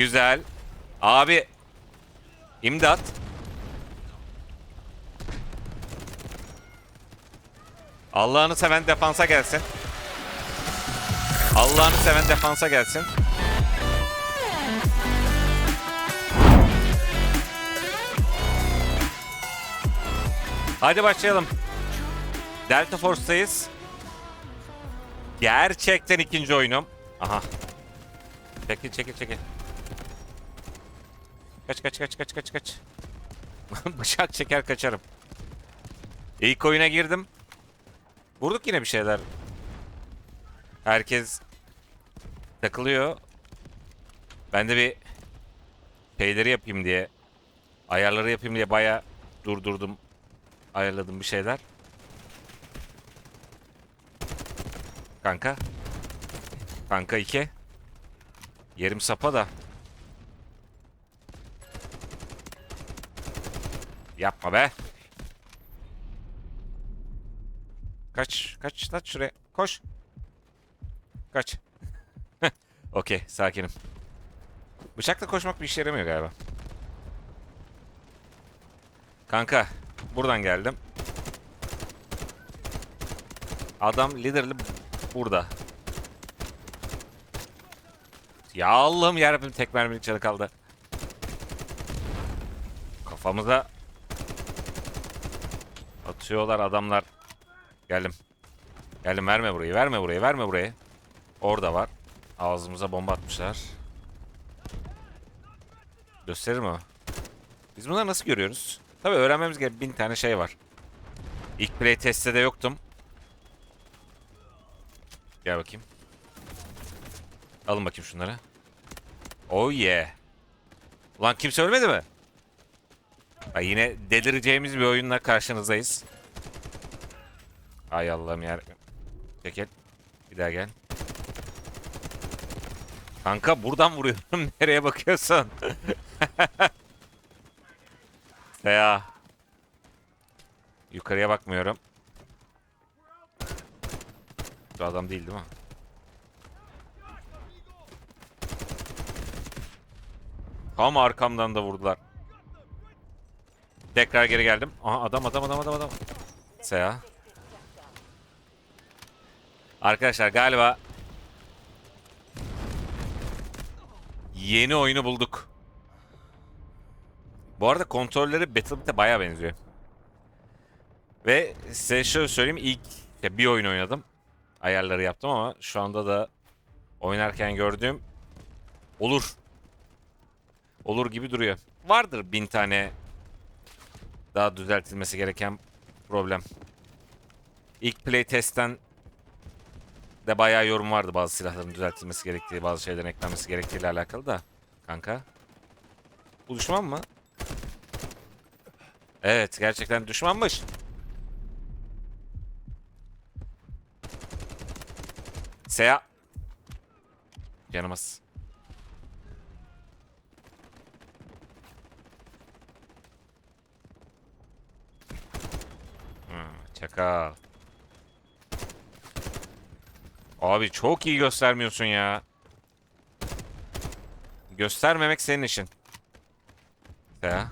Güzel. Abi. İmdat. Allah'ını seven defansa gelsin. Allah'ını seven defansa gelsin. Hadi başlayalım. Delta Force'tayız. Gerçekten ikinci oyunum. Aha. Çekil çekil çekil. Kaç kaç kaç kaç kaç kaç. Bıçak çeker kaçarım. İlk oyuna girdim. Vurduk yine bir şeyler. Herkes takılıyor. Ben de bir şeyleri yapayım diye ayarları yapayım diye baya durdurdum. Ayarladım bir şeyler. Kanka. Kanka 2. Yerim sapa da. Yapma be. Kaç, kaç, kaç şuraya. Koş. Kaç. Okey, sakinim. Bıçakla koşmak bir işe yaramıyor galiba. Kanka, buradan geldim. Adam liderli burada. Ya Allah'ım yarabbim tek mermilik canı kaldı. Kafamıza atıyorlar adamlar. Geldim. Geldim verme burayı verme burayı verme burayı. Orada var. Ağzımıza bomba atmışlar. Gösterir mi o? Biz bunları nasıl görüyoruz? Tabii öğrenmemiz gereken bin tane şey var. İlk play testte de yoktum. Gel bakayım. Alın bakayım şunları. Oh yeah. Ulan kimse ölmedi mi? Ha, yine delireceğimiz bir oyunla karşınızdayız. Ay Allah'ım ya. Çekil. Bir daha gel. Kanka buradan vuruyorum. Nereye bakıyorsun? ya. Yukarıya bakmıyorum. Şu adam değil değil mi? Tam arkamdan da vurdular. Tekrar geri geldim. Aha adam adam adam adam adam. Seha. Arkadaşlar galiba yeni oyunu bulduk. Bu arada kontrolleri Battlebit'e baya benziyor. Ve size şöyle söyleyeyim ilk bir oyun oynadım. Ayarları yaptım ama şu anda da oynarken gördüğüm olur. Olur gibi duruyor. Vardır bin tane daha düzeltilmesi gereken problem. İlk play testten de bayağı yorum vardı bazı silahların düzeltilmesi gerektiği, bazı şeylerin eklenmesi gerektiğiyle alakalı da. Kanka. Bu düşman mı? Evet, gerçekten düşmanmış. Seya. Canımız. Çakal. Abi çok iyi göstermiyorsun ya. Göstermemek senin işin. Ya.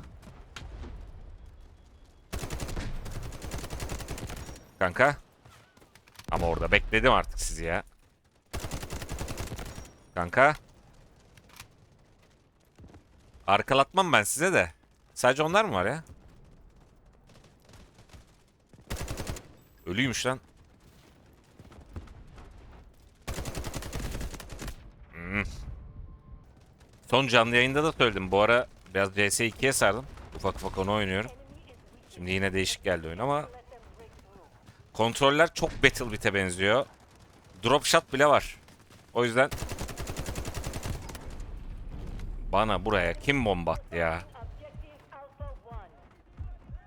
Kanka. Ama orada bekledim artık sizi ya. Kanka. Arkalatmam ben size de. Sadece onlar mı var ya? Ölüymüş lan. Hmm. Son canlı yayında da söyledim. Bu ara biraz CS2'ye sardım. Ufak ufak onu oynuyorum. Şimdi yine değişik geldi oyun ama kontroller çok Battlebit'e benziyor. Drop shot bile var. O yüzden bana buraya kim bomba attı ya?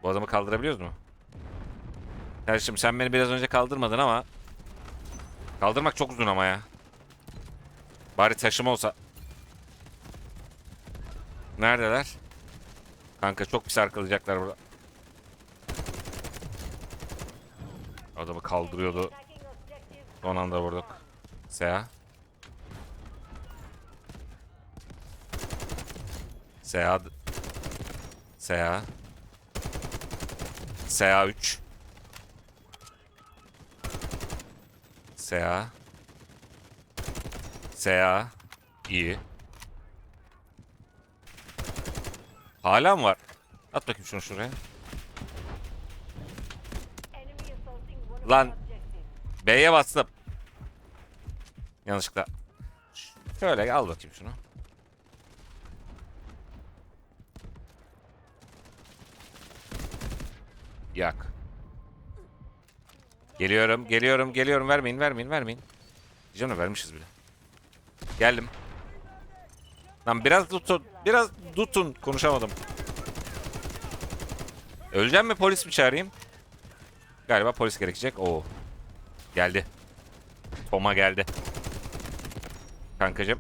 Bu adamı kaldırabiliyoruz mu? Kardeşim sen beni biraz önce kaldırmadın ama kaldırmak çok uzun ama ya. Bari taşıma olsa. Neredeler? Kanka çok pis arkalayacaklar burada. Adamı kaldırıyordu. Son anda vurduk. Seha. SA SA SA 3 SA SA iyi. Hala mı var? At bakayım şunu şuraya. Lan B'ye bastım. Yanlışlıkla. Şöyle al bakayım şunu. Yak. Geliyorum, geliyorum, geliyorum. Vermeyin, vermeyin, vermeyin. Diyeceğim de vermişiz bile. Geldim. Lan biraz tutun, biraz tutun. Konuşamadım. Öleceğim mi polis mi çağırayım? Galiba polis gerekecek. Oo. Geldi. Toma geldi. Kankacım.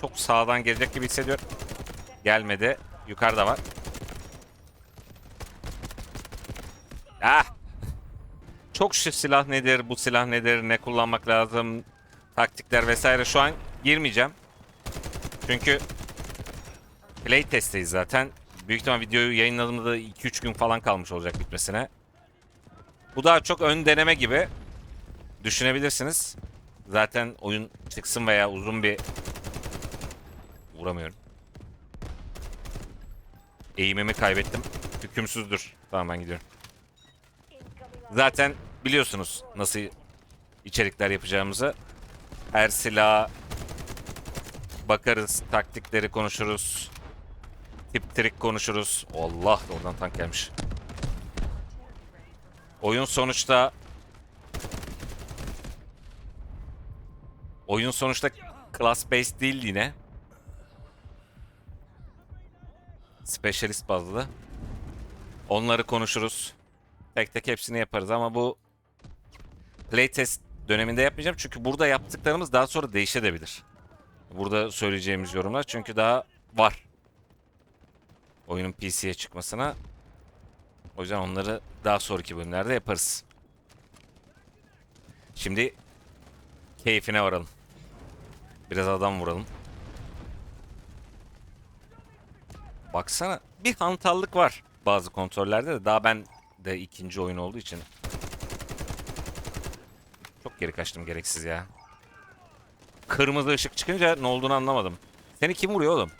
Çok sağdan gelecek gibi hissediyorum. Gelmedi. Yukarıda var. Ah! Çok şu silah nedir, bu silah nedir, ne kullanmak lazım, taktikler vesaire şu an girmeyeceğim. Çünkü play testteyiz zaten. Büyük ihtimal videoyu yayınladığımda 2-3 gün falan kalmış olacak bitmesine. Bu daha çok ön deneme gibi düşünebilirsiniz. Zaten oyun çıksın veya uzun bir... Vuramıyorum. Eğimimi kaybettim. Hükümsüzdür. Tamam ben gidiyorum. Zaten biliyorsunuz nasıl içerikler yapacağımızı. Her silah bakarız, taktikleri konuşuruz. Tip trik konuşuruz. Allah oradan tank gelmiş. Oyun sonuçta Oyun sonuçta class based değil yine. Specialist bazlı. Onları konuşuruz. Tek tek hepsini yaparız ama bu playtest döneminde yapmayacağım. Çünkü burada yaptıklarımız daha sonra değişebilir. Burada söyleyeceğimiz yorumlar çünkü daha var. Oyunun PC'ye çıkmasına. O yüzden onları daha sonraki bölümlerde yaparız. Şimdi keyfine varalım. Biraz adam vuralım. Baksana bir hantallık var bazı kontrollerde de daha ben de ikinci oyun olduğu için. Çok geri kaçtım gereksiz ya. Kırmızı ışık çıkınca ne olduğunu anlamadım. Seni kim vuruyor oğlum?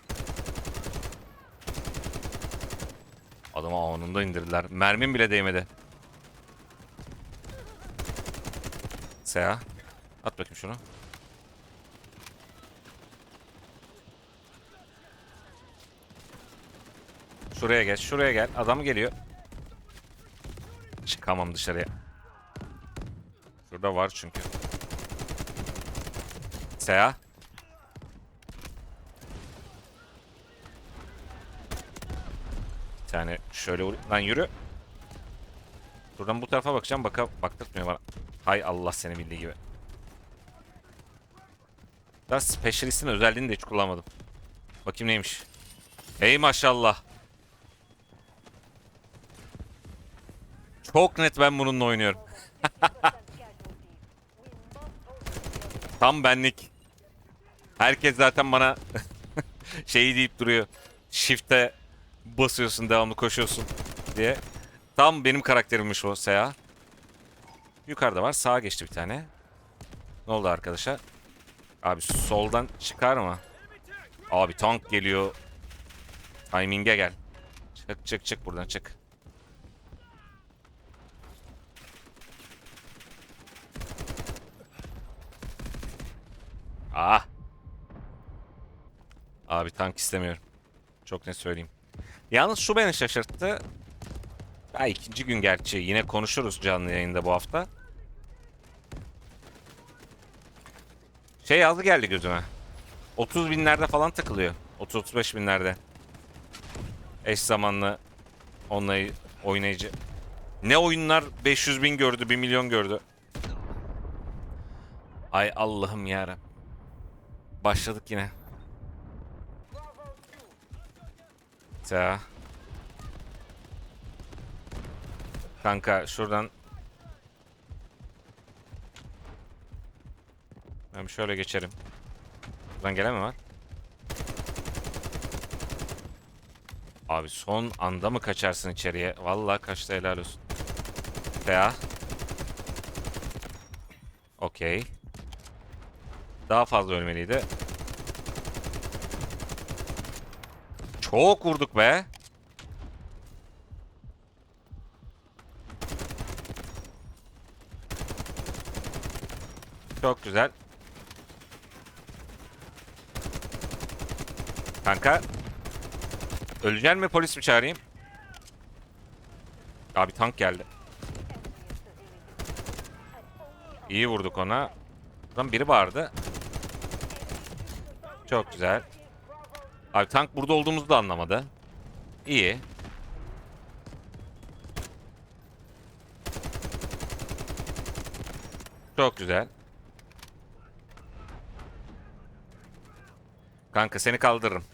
Adamı anında indirdiler. Mermim bile değmedi. Seha. At bakayım şunu. Şuraya gel, şuraya gel. Adam geliyor. Çıkamam dışarıya. Şurada var çünkü. Seha. Bir tane şöyle. Lan yürü. Buradan bu tarafa bakacağım. Baka baktırtmıyor bana. Hay Allah seni bildiği gibi. Ben Specialist'in özelliğini de hiç kullanmadım. Bakayım neymiş. Ey maşallah. Çok net ben bununla oynuyorum. Tam benlik. Herkes zaten bana şeyi deyip duruyor. Shift'e basıyorsun devamlı koşuyorsun diye. Tam benim karakterimmiş o Seha. Yukarıda var. Sağa geçti bir tane. Ne oldu arkadaşa? Abi soldan çıkar mı? Abi tank geliyor. Timing'e gel. Çık çık çık buradan çık. Ah. Abi tank istemiyorum. Çok ne söyleyeyim. Yalnız şu beni şaşırttı. Ha, ikinci gün gerçi. Yine konuşuruz canlı yayında bu hafta. Şey yazdı geldi gözüme. 30 binlerde falan takılıyor. 30-35 binlerde. Eş zamanlı onlayı oynayıcı. Ne oyunlar 500 bin gördü, 1 milyon gördü. Ay Allah'ım yarabbim. Başladık yine. Ya. Kanka şuradan Ben şöyle geçerim. Buradan gelen mi var? Abi son anda mı kaçarsın içeriye? Vallahi kaçtı helal olsun. Veya. Okey. Daha fazla ölmeliydi. Çok vurduk be. Çok güzel. Kanka. Öleceksin mi polis mi çağırayım? Abi tank geldi. İyi vurduk ona. Buradan biri vardı. Çok güzel. Abi tank burada olduğumuzu da anlamadı. İyi. Çok güzel. Kanka seni kaldırırım.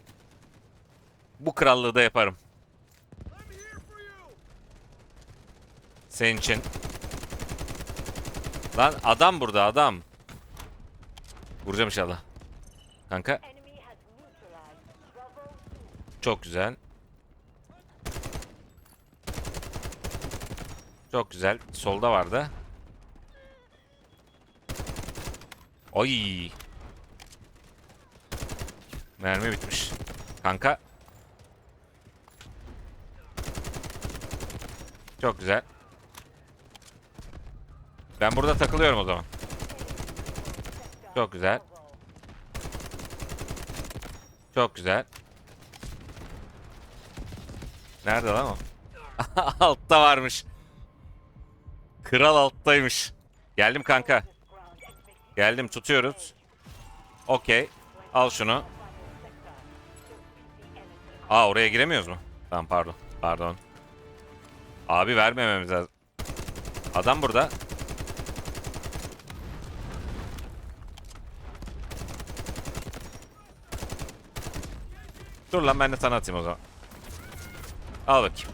Bu krallığı da yaparım. Senin için. Lan adam burada adam. Vuracağım inşallah. Kanka çok güzel. Çok güzel. Solda vardı. Oy. Mermi bitmiş. Kanka. Çok güzel. Ben burada takılıyorum o zaman. Çok güzel. Çok güzel. Nerede lan o? Altta varmış. Kral alttaymış. Geldim kanka. Geldim tutuyoruz. Okey. Al şunu. Aa oraya giremiyoruz mu? Tamam pardon. Pardon. Abi vermememiz lazım. Adam burada. Dur lan ben de sana atayım o zaman. Al bakayım.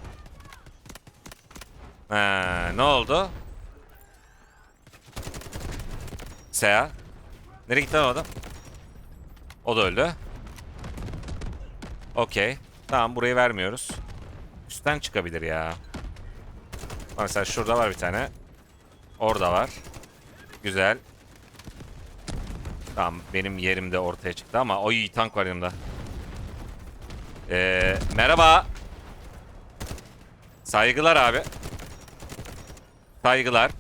Ha, ne oldu? Sea. Nereye gitti lan o adam? O da öldü. Okey. Tamam burayı vermiyoruz. Üstten çıkabilir ya. Mesela şurada var bir tane. Orada var. Güzel. Tamam benim yerim de ortaya çıktı ama oy tank var yanımda. Ee, merhaba. Saygılar abi. Saygılar.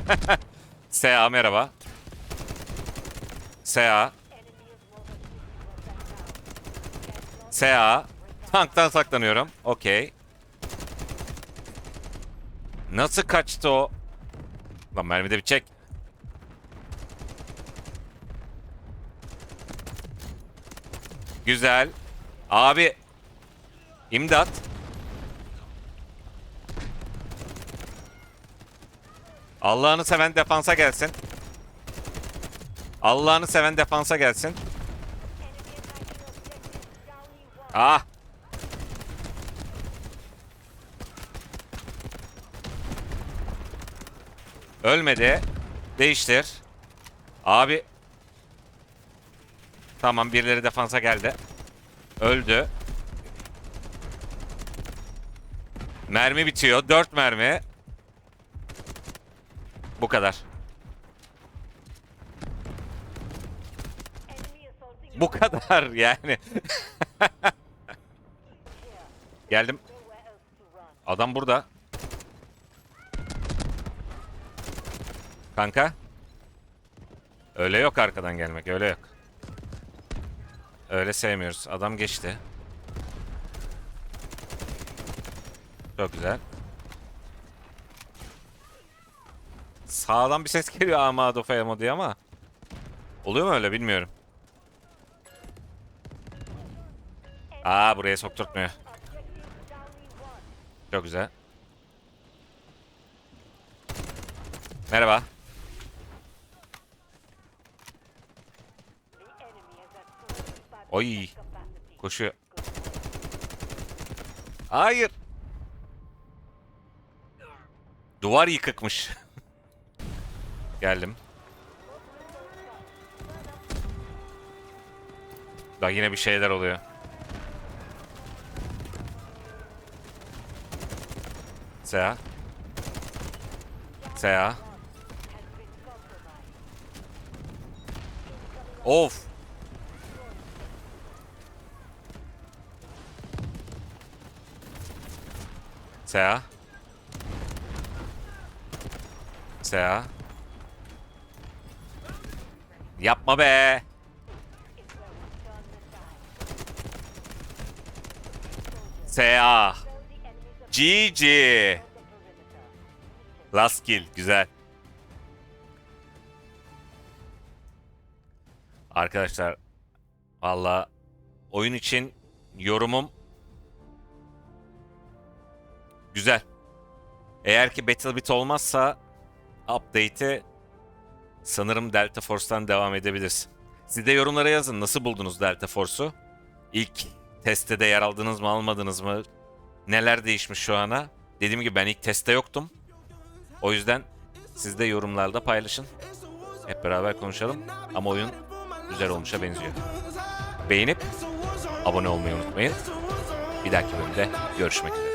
Sea merhaba. Sea. Sea. Tanktan saklanıyorum. Okey. Nasıl kaçtı o? Lan mermi de bir çek. Güzel. Abi. İmdat. Allah'ını seven defansa gelsin. Allah'ını seven defansa gelsin. Ah. Ölmedi. Değiştir. Abi. Tamam birileri defansa geldi. Öldü. Mermi bitiyor. 4 mermi. Bu kadar. Bu kadar yani. Geldim. Adam burada. Kanka. Öyle yok arkadan gelmek. Öyle yok. Öyle sevmiyoruz. Adam geçti. Çok güzel. Sağdan bir ses geliyor Amado Fayamo diye ama. Oluyor mu öyle bilmiyorum. Aa buraya sokturtmuyor. Objective Charlie 1. Çok güzel. Merhaba. The enemy has at 75% Oy. Koşuyor. Hayır. Duvar yıkıkmış. Geldim. Bak yine bir şeyler oluyor. Sea. Sea. Of. Sea. Sea. Yapma be. Sea. GG. Last kill. Güzel. Arkadaşlar valla oyun için yorumum güzel. Eğer ki Battlebit olmazsa update'i sanırım Delta Force'tan devam edebiliriz. Siz de yorumlara yazın. Nasıl buldunuz Delta Force'u? İlk testte de yer aldınız mı almadınız mı? Neler değişmiş şu ana? Dediğim gibi ben ilk testte yoktum. O yüzden siz de yorumlarda paylaşın. Hep beraber konuşalım. Ama oyun güzel olmuşa benziyor. Beğenip abone olmayı unutmayın. Bir dahaki bölümde görüşmek üzere.